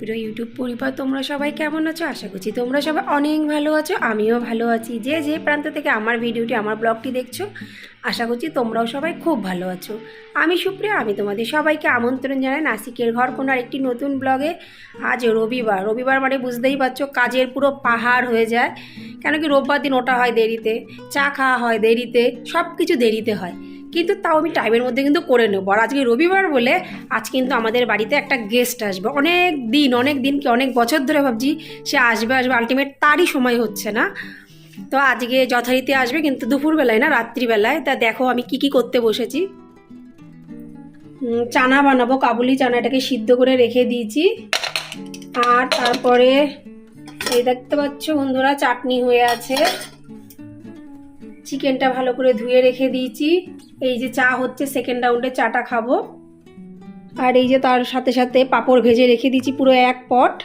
প্রিয় ইউটিউব পরিবার, তোমরা সবাই কেমন আছো? আশা করছি তোমরা সবাই অনেক ভালো আছো, আমিও ভালো আছি। যে যে প্রান্ত থেকে আমার ভিডিওটি, আমার ব্লগটি দেখছ, আশা করছি তোমরাও সবাই খুব ভালো আছো। আমি সুপ্রিয়া, আমি তোমাদের সবাইকে আমন্ত্রণ জানাই নাসিকের ঘর কোনো আরেকটি নতুন ব্লগে। আজ রবিবার রবিবার মানে বুঝতেই পারছ, কাজের পুরো পাহাড় হয়ে যায়। কেন কি রোববার দিন ওটা হয় দেরিতে, চা খাওয়া হয় দেরিতে সব কিছু দেরিতে হয়। কিন্তু তাও আমি টাইমের মধ্যে কিন্তু করে নেব। আর আজকে রবিবার বলে আজ কিন্তু আমাদের বাড়িতে একটা গেস্ট আসবে। অনেক দিন অনেক দিন কি অনেক বছর ধরে ভাবছি সে আসবে আসবে। আলটিমেট তারই সময় হচ্ছে না। তো আজকে যথারীতি আসবে কিন্তু দুপুরবেলায় না, রাত্রিবেলায়। তা দেখো আমি কি কি করতে বসেছি। চানা বানাবো, কাবুলি চানাটাকে সিদ্ধ করে রেখে দিয়েছি। আর তারপরে এই দেখতে পাচ্ছ বন্ধুরা, চাটনি হয়ে আছে। চিকেনটা ভালো করে ধুয়ে রেখে দিয়েছি। এই যে চা হচ্ছে সেকেন্ড রাউন্ডে চাটা খাব। আর এই যে তার সাথে সাথে পাপড় ভেজে রেখে দিয়েছি পুরো এক পট।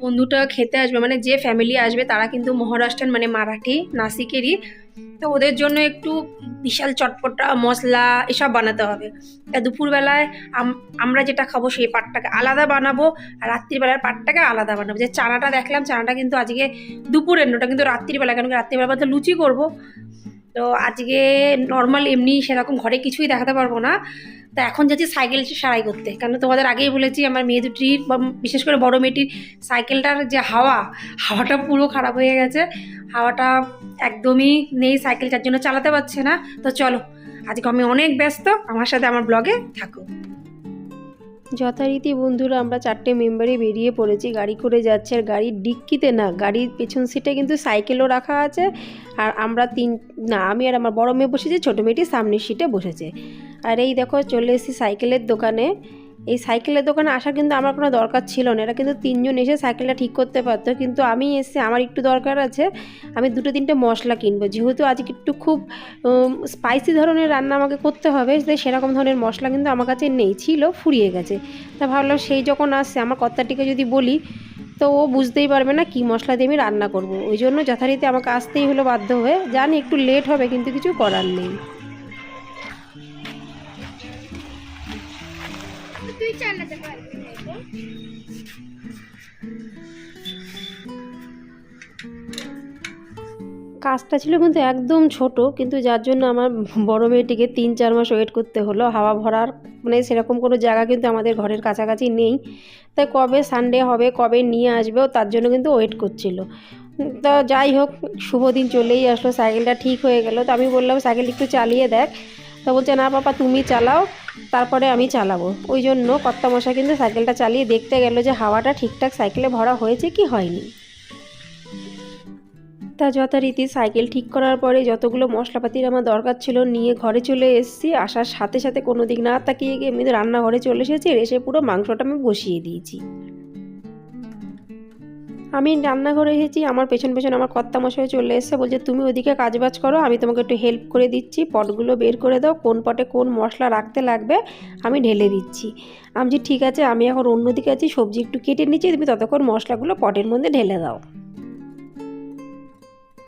বন্ধুটা খেতে আসবে মানে যে ফ্যামিলি আসবে, তারা কিন্তু মহারাষ্ট্রের মানে মারাঠি, নাসিকেরই। তো ওদের জন্য একটু বিশাল চটপটা, মশলা এসব বানাতে হবে। তা দুপুরবেলায় আম- আমরা যেটা খাব সেই পাটটাকে আলাদা বানাবো আর রাত্রিবেলার পাটটাকে আলাদা বানাবো। যে চানাটা দেখলাম, চানাটা কিন্তু আজকে দুপুরের নোটা কিন্তু রাত্রিবেলা কেন রাত্রিবেলা তো লুচি করব। তো আজকে নর্মাল এমনি সেরকম ঘরে কিছুই দেখাতে পারব না। তা এখন যাচ্ছি সাইকেল সারাই করতে। কারণ তোমাদের আগেই বলেছি, আমার মেয়ে দুটির বিশেষ করে বড় মেয়েটির সাইকেলটার যে হাওয়া, হাওয়াটা পুরো খারাপ হয়ে গেছে। হাওয়াটা একদমই নেই সাইকেল যার জন্য চালাতে পারছে না। তো চলো, আজকে আমি অনেক ব্যস্ত, আমার সাথে আমার ব্লগে থাকো। যথারীতি বন্ধুরা, আমরা চারটে মেম্বারই বেরিয়ে পড়েছি। গাড়ি করে যাচ্ছে, আর গাড়ির ডিক্কিতে না, গাড়ির পেছন সিটে কিন্তু সাইকেলও রাখা আছে। আর আমরা তিন, না, আমি আর আমার বড় মেয়ে বসেছি, ছোটো মেয়েটি সামনের সিটে বসেছে। আর এই দেখো চলে এসেছি সাইকেলের দোকানে। এই সাইকেলের দোকানে আসার কিন্তু আমার কোনো দরকার ছিল না। এরা কিন্তু তিনজন এসে সাইকেলটা ঠিক করতে পারতো। কিন্তু আমি এসে, আমার একটু দরকার আছে, আমি দুটো তিনটে মশলা কিনবো। যেহেতু আজকে একটু খুব স্পাইসি ধরনের রান্না আমাকে করতে হবে, তাই সেরকম ধরনের মশলা কিন্তু আমার কাছে নেই, ছিল, ফুরিয়ে গেছে। তা ভাবলাম সেই যখন আসছে আমার কর্তাটিকে যদি বলি, তো ও বুঝতেই পারবে না কী মশলা দিয়ে আমি রান্না করব। ওই জন্য যথারীতি আমাকে আসতেই হলো বাধ্য হয়ে। জানি একটু লেট হবে, কিন্তু কিছু করার নেই। এটা। কাজটা ছিল কিন্তু একদম ছোট, কিন্তু যার জন্য আমার বড় মেয়েটিকে তিন, চার মাস ওয়েট করতে হলো। হাওয়া ভরার মানে সেরকম কোনো জায়গা কিন্তু আমাদের ঘরের কাছাকাছি নেই। তাই কবে সানডে হবে, কবে নিয়ে আসবেও তার জন্য কিন্তু ওয়েট করছিল। তা যাই হোক, শুভ দিন চলেই আসলো সাইকেলটা ঠিক হয়ে গেল। তো আমি বললাম সাইকেল একটু চালিয়ে দেখ। তা বলছে, না, পাপা, তুমি চালাও। তারপরে আমি চালাবো। ওই জন্য কর্তামশা কিন্তু সাইকেলটা চালিয়ে দেখতে গেল যে হাওয়াটা ঠিকঠাক সাইকেলে ভরা হয়েছে কি হয়নি। তা যথারীতি সাইকেল ঠিক করার পরে যতগুলো মশলাপাতির আমার দরকার ছিল নিয়ে ঘরে চলে এসেছি। আসার সাথে সাথে কোনো দিক না তাকিয়ে গিয়ে এমনি রান্নাঘরে চলে এসেছি এসে পুরো মাংসটা আমি বসিয়ে দিয়েছি। আমি রান্নাঘরে এসেছি, আমার পেছন পেছন আমার কর্তা মশাই চলে এসেছে, বলছে, তুমি ওদিকে কাজবাজ করো, আমি তোমাকে একটু হেল্প করে দিচ্ছি, পটগুলো বের করে দাও, কোন পটে কোন মশলা রাখতে লাগবে, আমি ঢেলে দিচ্ছি। আমি ঠিক আছে, আমি এখন অন্যদিকে আছি, সবজি একটু কেটে নিচ্ছি, তুমি ততক্ষণ মশলাগুলো পটের মধ্যে ঢেলে দাও।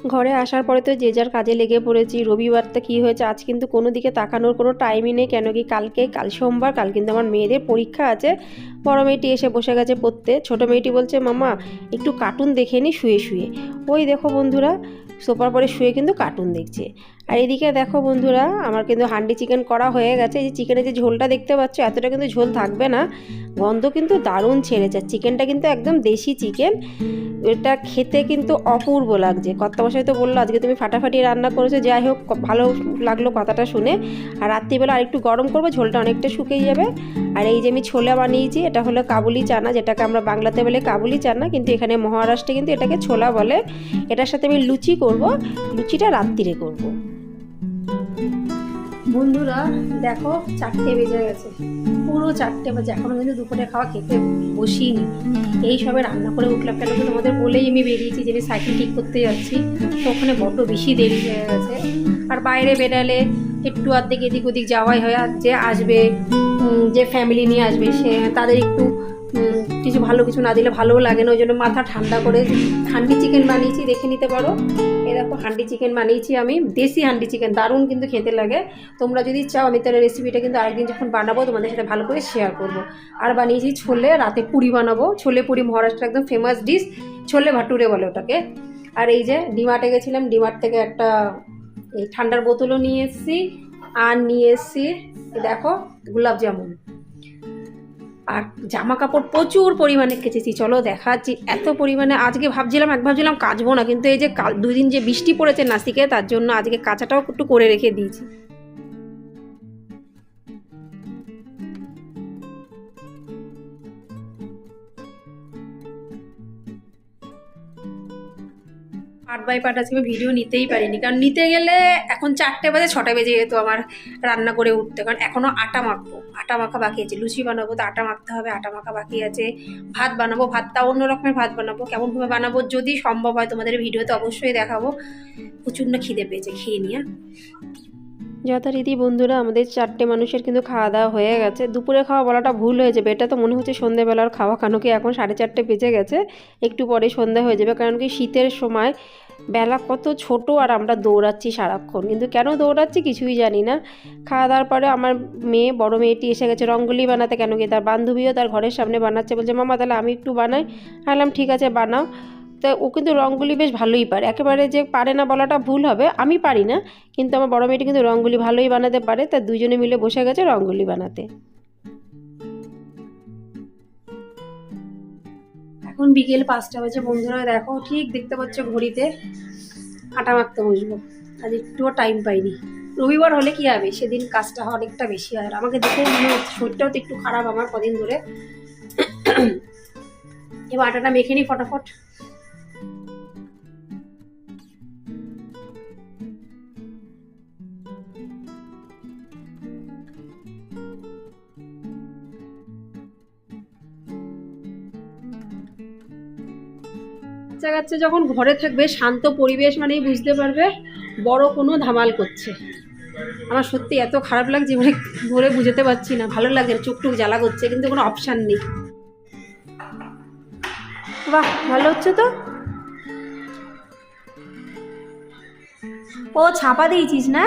ঘরে আসার পরে তো যে যার কাজে লেগে পড়েছি। রবিবারটা কী হয়েছে আজ কিন্তু কোনো দিকে তাকানোর কোনো টাইমই নেই। কেন কি কালকে, কাল সোমবার, কাল কিন্তু আমার মেয়েদের পরীক্ষা আছে। বড় মেয়েটি এসে বসে গেছে পড়তে। ছোটো মেয়েটি বলছে, মামা, একটু কার্টুন দেখে নি, শুয়ে শুয়ে। ওই দেখো বন্ধুরা সোপার পরে শুয়ে কিন্তু কার্টুন দেখছে। আর এদিকে দেখো বন্ধুরা, আমার কিন্তু হান্ডি চিকেন করা হয়ে গেছে। এই যে চিকেনের যে ঝোলটা দেখতে পাচ্ছ, এতটা কিন্তু ঝোল থাকবে না। গন্ধ কিন্তু দারুণ ছেড়েছে। চিকেনটা কিন্তু একদম দেশি চিকেন। এটা খেতে কিন্তু অপূর্ব লাগছে। কর্তামশাই তো বলল, আজকে তুমি ফাটাফাটি রান্না করেছ। যাই হোক ভালো লাগল কথাটা শুনে। আর রাত্রিবেলা আরেকটু গরম করব, ঝোলটা অনেকটা শুকিয়ে যাবে। আর এই যে আমি ছোলা বানিয়েছি, এটা হলো কাবুলি চানা, যেটাকে আমরা বাংলাতে বলে কাবুলি চানা। কিন্তু এখানে মহারাষ্ট্রে কিন্তু এটাকে ছোলা বলে। এটার সাথে আমি লুচি করব। লুচিটা রাত্রিরে করব। বন্ধুরা দেখো চারটে বেজে গেছে। পুরো চারটে বাজে। এখনও কিন্তু দুপুরে খাওয়া খেতে বসিনি। এই সবে রান্না করে উঠলাম কেন কি তোমাদের বলেই আমি বেরিয়েছি যে আমি সাইকেল ঠিক করতে যাচ্ছি। তো ওখানে বড্ড বেশি দেরি হয়ে গেছে। আর বাইরে বেরালে একটু অর্ধেক এদিক ওদিক যাওয়াই হয়। আর যে আসবে যে ফ্যামিলি নিয়ে আসবে সে তাদের একটু কিছু ভালো কিছু না দিলে ভালোও লাগে না। ওই জন্য মাথা ঠান্ডা করে ঠান্ডি চিকেন বানিয়েছি। দেখে নিতে পারো। এই দেখো হান্ডি চিকেন বানিয়েছি আমি, দেশি হান্ডি চিকেন, দারুণ কিন্তু খেতে লাগে। তোমরা যদি চাও আমি তাহলে রেসিপিটা কিন্তু আরেকদিন যখন বানাবো তোমাদের সাথে ভালো করে শেয়ার করব। আর বানিয়েছি ছোলে, রাতে পুরি বানাবো। ছোলে পুরি মহারাষ্ট্রের একদম ফেমাস ডিশ ছোলে ভাটুরে বলে ওটাকে। আর এই যে ডিমার্টে গেছিলাম, ডিমার্ট থেকে একটা এই ঠান্ডার বোতলও নিয়ে এসেছি। আর নিয়ে এসেছি দেখো, গোলাপ জামুন। আর জামা কাপড় প্রচুর পরিমাণে কেচেছি। চলো দেখাচ্ছি, এত পরিমাণে আজকে ভাবছিলাম, এক ভাবছিলাম কাচবো না, কিন্তু এই যে কাল দুই দিন যে বৃষ্টি পড়েছে নাসিকে, তার জন্য আজকে কাঁচাটাও একটু করে রেখে দিয়েছি। পার্ট বাই পার্ট আজকে ভিডিও নিতেই পারিনি, কারণ নিতে গেলে এখন চারটে বাজে, ছটা বেজে যেত আমার রান্না করে উঠতে, কারণ এখনও আটা মাখবো। আটা মাখা বাকি আছে। লুচি বানাবো তো আটা মাখতে হবে, আটা মাখা বাকি আছে। ভাত বানাবো, ভাতটা অন্য রকমের ভাত বানাবো। কেমনভাবে বানাবো যদি সম্ভব হয় তোমাদের ভিডিওতে অবশ্যই দেখাবো। প্রচুর না খিদে পেয়েছে, খেয়ে নিয়ে যথারীতি বন্ধুরা, আমাদের চারটে মানুষের কিন্তু খাওয়া দাওয়া হয়ে গেছে। দুপুরে খাওয়া বলাটা ভুল হয়ে যাবে। এটা তো মনে হচ্ছে সন্ধ্যেবেলার খাওয়া। কেন কি এখন সাড়ে চারটে বেজে গেছে। একটু পরে সন্ধ্যা হয়ে যাবে। কারণ কি শীতের সময় বেলা কত ছোট আর আমরা দৌড়াচ্ছি সারাক্ষণ। কিন্তু কেন দৌড়াচ্ছি কিছুই জানি না। খাওয়া দাওয়ার পরে আমার মেয়ে, বড় মেয়েটি এসে গেছে রঙ্গোলি বানাতে কেন গিয়ে? তার বান্ধবীও তার ঘরের সামনে বানাচ্ছে। বলছে, মামা, তাহলে আমি একটু বানাই। বললাম, ঠিক আছে, বানাও। তা ও কিন্তু রঙ্গোলি বেশ ভালোই পারে। একেবারে যে পারে না বলাটা ভুল হবে, আমি পারি না। কিন্তু আমার বড় মেয়েটি কিন্তু রঙ্গোলি ভালোই বানাতে পারে। তা দুজনে মিলে বসে গেছে রঙ্গোলি বানাতে। এখন বিকেল পাঁচটা বাজে, বন্ধুরা, দেখো, ঠিক দেখতে পাচ্ছ ঘড়িতে আটা মাখতে বসবো। আজ একটুও টাইম পাইনি। রবিবার হলে কি হবে? সেদিন কাজটা অনেকটা বেশি হয়। আর আমাকে দেখে মনে হচ্ছে শরীরটাও তো একটু খারাপ আমার কদিন ধরে। এবার আটাটা মেখে নিই ফটাফট। বাচ্চা কাচ্চা যখন ঘরে থাকবে শান্ত পরিবেশ মানেই বুঝতে পারবে বড় কোনো ধামাল করছে। আমার সত্যি এত খারাপ লাগছে মানে ধরে বুঝতে পারছি না। ভালো লাগে না, চোখ টুক জ্বালা করছে কিন্তু কোনো অপশান নেই। বাহ ভালো হচ্ছে তো? ও ছাপা দিয়েছিস না?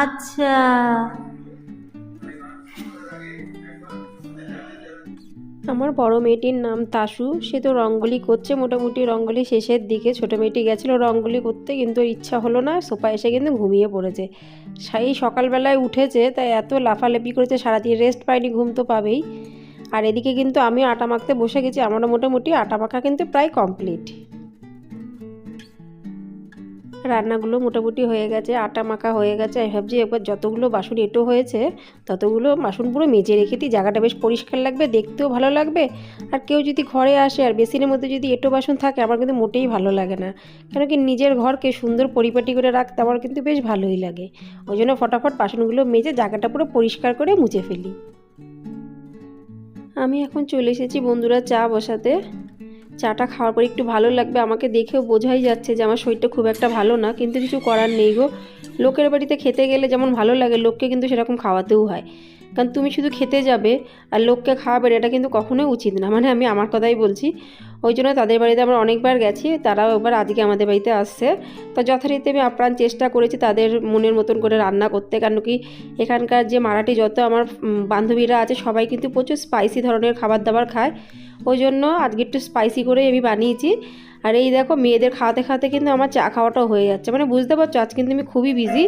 আচ্ছা। আমার বড় মেয়েটির নাম তাসু। সে তো রঙ্গোলি করছে, মোটামুটি রঙ্গোলি শেষের দিকে। ছোটো মেয়েটি গেছিল রঙ্গোলি করতে, কিন্তু ইচ্ছা হলো না সোফা এসে কিন্তু ঘুমিয়ে পড়েছে। সেই সকালবেলায় উঠেছে, তাই এত লাফালাফি করেছে, সারাদিন রেস্ট পায়নি, ঘুম তো পাবেই। আর এদিকে কিন্তু আমি আটা মাখতে বসে গেছি, আমারও মোটামুটি আটা মাখা কিন্তু প্রায় কমপ্লিট রান্নাগুলো মোটামুটি হয়ে গেছে, আটা মাখা হয়ে গেছে। আমি ভাবছি একবার যতগুলো বাসন এঁটো হয়েছে, ততগুলো বাসন পুরো মেজে রেখে দিই। জায়গাটা বেশ পরিষ্কার লাগবে, দেখতেও ভালো লাগবে। আর কেউ যদি ঘরে আসে, আর বেসিনের মধ্যে যদি এঁটো বাসন থাকে, আমার কিন্তু মোটেই ভালো লাগে না। কেন কি নিজের ঘরকে সুন্দর পরিপাটি করে রাখতে আমার কিন্তু বেশ ভালোই লাগে। ওই জন্য ফটাফট বাসনগুলো মেজে জায়গাটা পুরো পরিষ্কার করে মুছে ফেলি। আমি এখন চলে এসেছি বন্ধুরা চা বসাতে। চাটা খাওয়ার পর একটু ভালো লাগবে, আমাকে দেখেও বোঝাই যাচ্ছে যে আমার শরীরটা খুব একটা ভালো না, কিন্তু কিছু করার নেই গো। লোকের বাড়িতে খেতে গেলে যেমন ভালো লাগে, লোককে কিন্তু সেরকম খাওয়াতেও হয়। কারণ তুমি শুধু খেতে যাবে আর লোককে খাওয়াবে, এটা কিন্তু কখনোই উচিত না। মানে আমি আমার কথাই বলছি ওই জন্য তাদের বাড়িতে আমরা অনেকবার গেছি, তারাও এবার আজকে আমাদের বাড়িতে আসছে। তো যথারীতি আমি আপ্রাণ চেষ্টা করেছি তাদের মনের মতন করে রান্না করতে, কারণ কি এখানকার যে মারাঠি যত আমার বান্ধবীরা আছে সবাই কিন্তু প্রচুর স্পাইসি ধরনের খাবার দাবার খায়। ওই জন্য আজকে একটু স্পাইসি করে আমি বানিয়েছি। আর এই দেখো মেয়েদের খাওয়াতে খাওয়াতে কিন্তু আমার চা খাওয়াটাও হয়ে যাচ্ছে। মানে বুঝতে পারছ, আজ কিন্তু আমি খুবই বিজি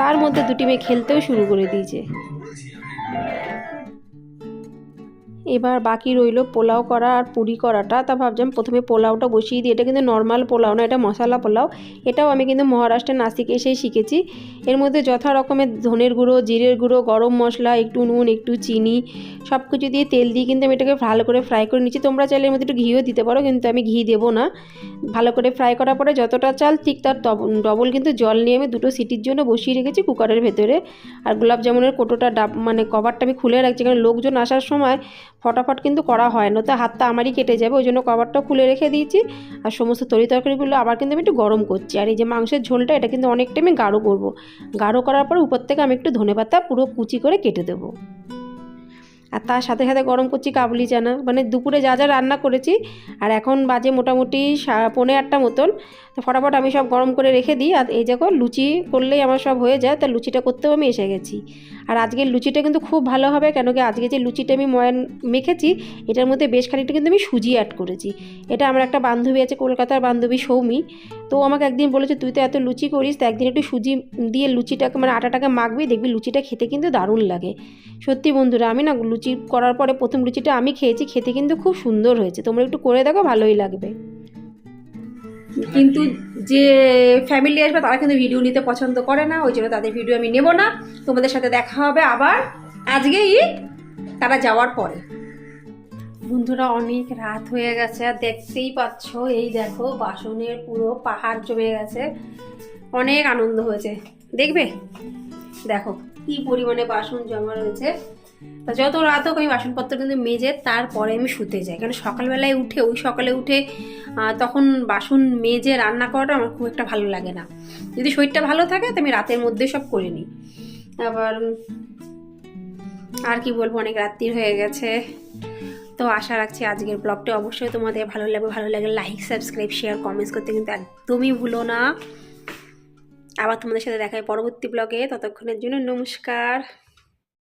তার মধ্যে দুটি মেয়ে খেলতেও শুরু করে দিয়েছে। এবার বাকি রইল পোলাও করা আর পুরি করাটা। তা ভাবছিলাম প্রথমে পোলাওটা বসিয়ে দিই। এটা কিন্তু নর্মাল পোলাও না, এটা মশলা পোলাও। এটাও আমি কিন্তু মহারাষ্ট্রের নাসিকে এসেই শিখেছি। এর মধ্যে যথা রকমের ধনের গুঁড়ো, জিরের গুঁড়ো, গরম মশলা, একটু নুন, একটু চিনি সব কিছু দিয়ে তেল দিয়ে কিন্তু আমি এটাকে ভালো করে ফ্রাই করে নিচ্ছি। তোমরা চাইলে এর মধ্যে একটু ঘিও দিতে পারো, কিন্তু আমি ঘি দেবো না। ভালো করে ফ্রাই করার পরে যতটা চাল ঠিক তার ডবল কিন্তু জল নিয়ে আমি দুটো সিটির জন্য বসিয়ে রেখেছি কুকারের ভেতরে। আর গোলাপ জামুনের কোটোটা, ডাব মানে কভারটা আমি খুলে রাখছি। কারণ লোকজন আসার সময় ফটাফট কিন্তু করা হয় না। তো হাতটা আমারই কেটে যাবে, ওই জন্য কভারটা খুলে রেখে দিয়েছি। আর সমস্ত তরি তরকারিগুলো আবার কিন্তু আমি একটু গরম করছি। আর এই যে মাংসের ঝোলটা, এটা কিন্তু অনেকটা আমি গাঢ় করব। গাঢ় করার পর উপর থেকে আমি একটু ধনেপাতা পুরো কুচি করে কেটে দেবো। আর তার সাথে সাথে গরম করছি কাবুলি চানা। মানে দুপুরে যা যা রান্না করেছি, আর এখন বাজে মোটামুটি সা- পৌনে আটটা মতন। তো ফটাফট আমি সব গরম করে রেখে দিই। আর এই দেখো, লুচি করলেই আমার সব হয়ে যায়। তা লুচিটা করতেও আমি এসে গেছি। আর আজকের লুচিটা কিন্তু খুব ভালো হবে কেন কি আজকে যে লুচিটা আমি ময়ান মেখেছি, এটার মধ্যে বেশ খানিকটা কিন্তু আমি সুজি অ্যাড করেছি। এটা আমার একটা বান্ধবী আছে, কলকাতার বান্ধবী সৌমি। তো আমাকে একদিন বলেছে, তুই তো এত লুচি করিস, তো একদিন একটু সুজি দিয়ে লুচিটাকে মানে আটাটাকে মাখবি, দেখবি লুচিটা খেতে কিন্তু দারুণ লাগে। সত্যি বন্ধুরা, আমি না লুচি করার পরে প্রথম লুচিটা আমি খেয়েছি, খেতে কিন্তু খুব সুন্দর হয়েছে। তোমরা একটু করে দেখো, ভালোই লাগবে। কিন্তু যে ফ্যামিলি আসবে তারা কিন্তু ভিডিও নিতে পছন্দ করে না ওই জন্য তাদের ভিডিও আমি নেব না। তোমাদের সাথে দেখা হবে আবার আজকেই তারা যাওয়ার পরে। বন্ধুরা অনেক রাত হয়ে গেছে আর দেখতেই পাচ্ছ এই দেখো বাসনের পুরো পাহাড় জমে গেছে। অনেক আনন্দ হয়েছে। দেখবে? দেখো কি পরিমাণে বাসন জমা রয়েছে। তা যত রাত হোক আমি বাসনপত্র কিন্তু মেজে তারপরে আমি শুতে যাই। কারণ সকালবেলায় উঠে, ওই সকালে উঠে তখন বাসন মেজে রান্না করাটা আমার খুব একটা ভালো লাগে না। যদি শরীরটা ভালো থাকে, তো আমি রাতের মধ্যে সব করে নিই। আবার, আর কি বলব, অনেক রাত্রির হয়ে গেছে। তো আশা রাখছি আজকের ব্লগটা অবশ্যই তোমাদের ভালো লাগবে। ভালো লাগে লাইক সাবস্ক্রাইব শেয়ার কমেন্টস করতে কিন্তু একদমই ভুলো না। আবার তোমাদের সাথে দেখায় পরবর্তী ব্লগে। ততক্ষণের জন্য নমস্কার।